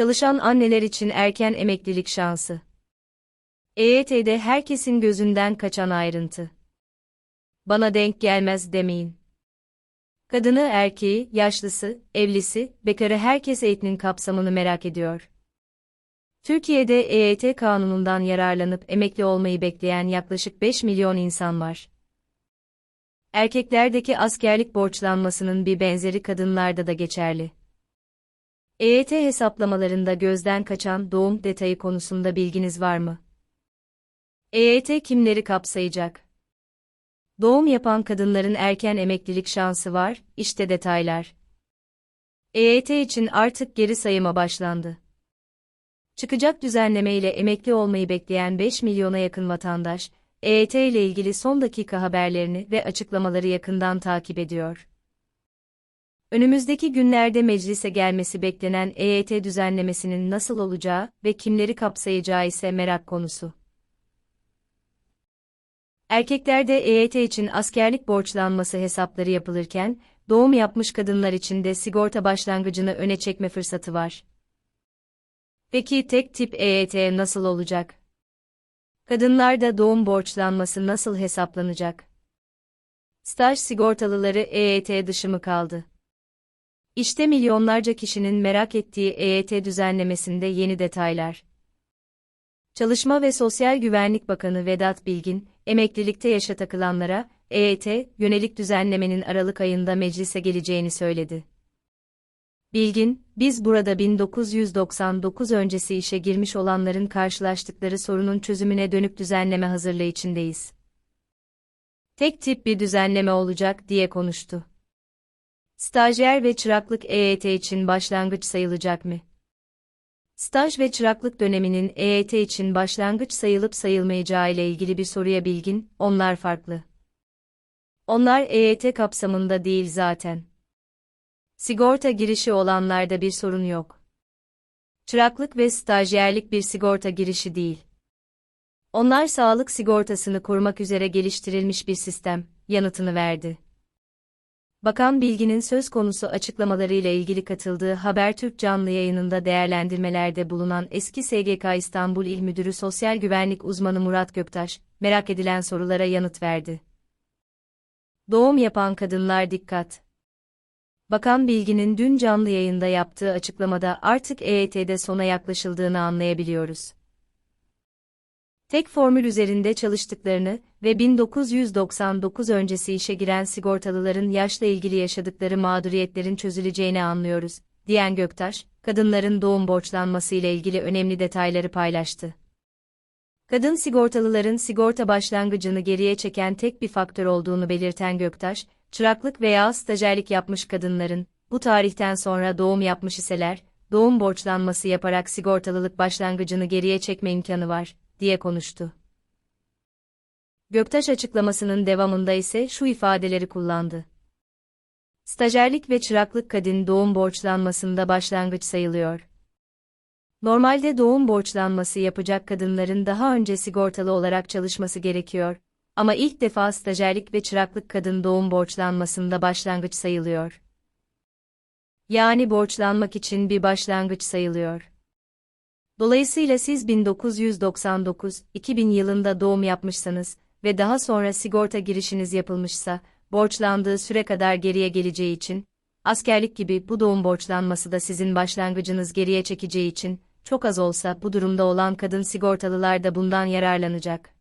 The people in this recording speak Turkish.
Çalışan anneler için erken emeklilik şansı. EYT'de herkesin gözünden kaçan ayrıntı. Bana denk gelmez demeyin. Kadını, erkeği, yaşlısı, evlisi, bekarı herkes eğitimin kapsamını merak ediyor. Türkiye'de EYT kanunundan yararlanıp emekli olmayı bekleyen yaklaşık 5 milyon insan var. Erkeklerdeki askerlik borçlanmasının bir benzeri kadınlarda da geçerli. EYT hesaplamalarında gözden kaçan doğum detayı konusunda bilginiz var mı? EYT kimleri kapsayacak? Doğum yapan kadınların erken emeklilik şansı var, işte detaylar. EYT için artık geri sayıma başlandı. Çıkacak düzenleme ile emekli olmayı bekleyen 5 milyona yakın vatandaş, EYT ile ilgili son dakika haberlerini ve açıklamaları yakından takip ediyor. Önümüzdeki günlerde meclise gelmesi beklenen EYT düzenlemesinin nasıl olacağı ve kimleri kapsayacağı ise merak konusu. Erkeklerde EYT için askerlik borçlanması hesapları yapılırken, doğum yapmış kadınlar için de sigorta başlangıcını öne çekme fırsatı var. Peki tek tip EYT nasıl olacak? Kadınlarda doğum borçlanması nasıl hesaplanacak? Staj sigortalıları EYT dışı mı kaldı? İşte milyonlarca kişinin merak ettiği EYT düzenlemesinde yeni detaylar. Çalışma ve Sosyal Güvenlik Bakanı Vedat Bilgin, emeklilikte yaşa takılanlara, EYT, yönelik düzenlemenin Aralık ayında meclise geleceğini söyledi. Bilgin, biz burada 1999 öncesi işe girmiş olanların karşılaştıkları sorunun çözümüne dönük düzenleme hazırlığı içindeyiz. Tek tip bir düzenleme olacak diye konuştu. Stajyer ve çıraklık EYT için başlangıç sayılacak mı? Staj ve çıraklık döneminin EYT için başlangıç sayılıp sayılmayacağı ile ilgili bir soruya bilgin, onlar farklı. Onlar EYT kapsamında değil zaten. Sigorta girişi olanlarda bir sorun yok. Çıraklık ve stajyerlik bir sigorta girişi değil. Onlar sağlık sigortasını korumak üzere geliştirilmiş bir sistem, yanıtını verdi. Bakan Bilgin'in söz konusu açıklamalarıyla ilgili katıldığı Habertürk canlı yayınında değerlendirmelerde bulunan eski SGK İstanbul İl Müdürü Sosyal Güvenlik Uzmanı Murat Göktaş, merak edilen sorulara yanıt verdi. Doğum yapan kadınlar dikkat! Bakan Bilgin'in dün canlı yayında yaptığı açıklamada artık EYT'de sona yaklaşıldığını anlayabiliyoruz. Tek formül üzerinde çalıştıklarını ve 1999 öncesi işe giren sigortalıların yaşla ilgili yaşadıkları mağduriyetlerin çözüleceğini anlıyoruz, diyen Göktaş, kadınların doğum borçlanması ile ilgili önemli detayları paylaştı. Kadın sigortalıların sigorta başlangıcını geriye çeken tek bir faktör olduğunu belirten Göktaş, çıraklık veya stajyerlik yapmış kadınların, bu tarihten sonra doğum yapmış iseler, doğum borçlanması yaparak sigortalılık başlangıcını geriye çekme imkanı var, diye konuştu. Göktaş açıklamasının devamında ise şu ifadeleri kullandı. Stajyerlik ve çıraklık kadın doğum borçlanmasında başlangıç sayılıyor. Normalde doğum borçlanması yapacak kadınların daha önce sigortalı olarak çalışması gerekiyor ama ilk defa stajyerlik ve çıraklık kadın doğum borçlanmasında başlangıç sayılıyor. Yani borçlanmak için bir başlangıç sayılıyor. Dolayısıyla siz 1999-2000 yılında doğum yapmışsanız ve daha sonra sigorta girişiniz yapılmışsa, borçlandığı süre kadar geriye geleceği için, askerlik gibi bu doğum borçlanması da sizin başlangıcınız geriye çekeceği için, çok az olsa bu durumda olan kadın sigortalılar da bundan yararlanacak.